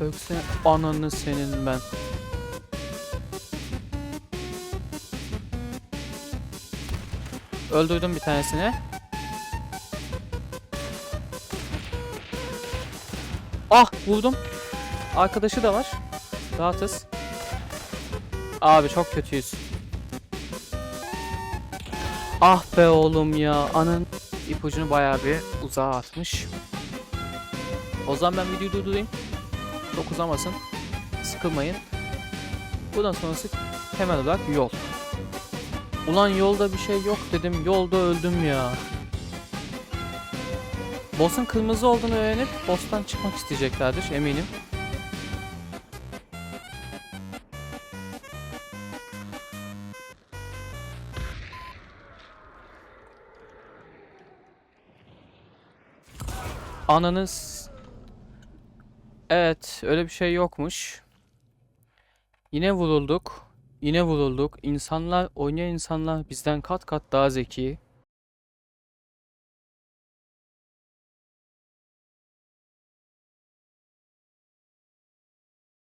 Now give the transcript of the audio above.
Yoksa ananı senin ben. Öldürdüm bir tanesini. Ah vurdum. Arkadaşı da var. Rahatız. Abi çok kötüyüz. Ah be oğlum ya. Anın ipucunu bayağı bir uzağa atmış. O zaman ben videoyu durdurayım. Çok uzamasın. Sıkılmayın. Buradan sonrası temel olarak yol. Ulan yolda bir şey yok dedim. Yolda öldüm ya. Boss'un kırmızı olduğunu öğrenip boss'tan çıkmak isteyeceklerdir eminim. Ananız Evet, öyle bir şey yokmuş. Yine vurulduk. Yine vurulduk. İnsanlar, oynayan insanlar bizden kat kat daha zeki.